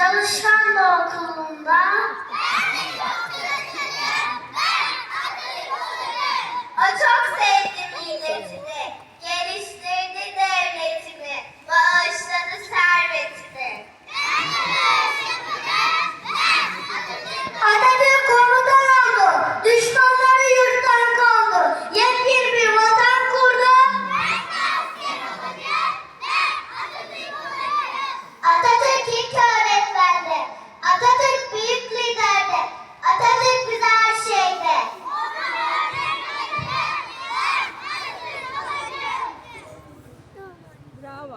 Çalışkan da okulunda.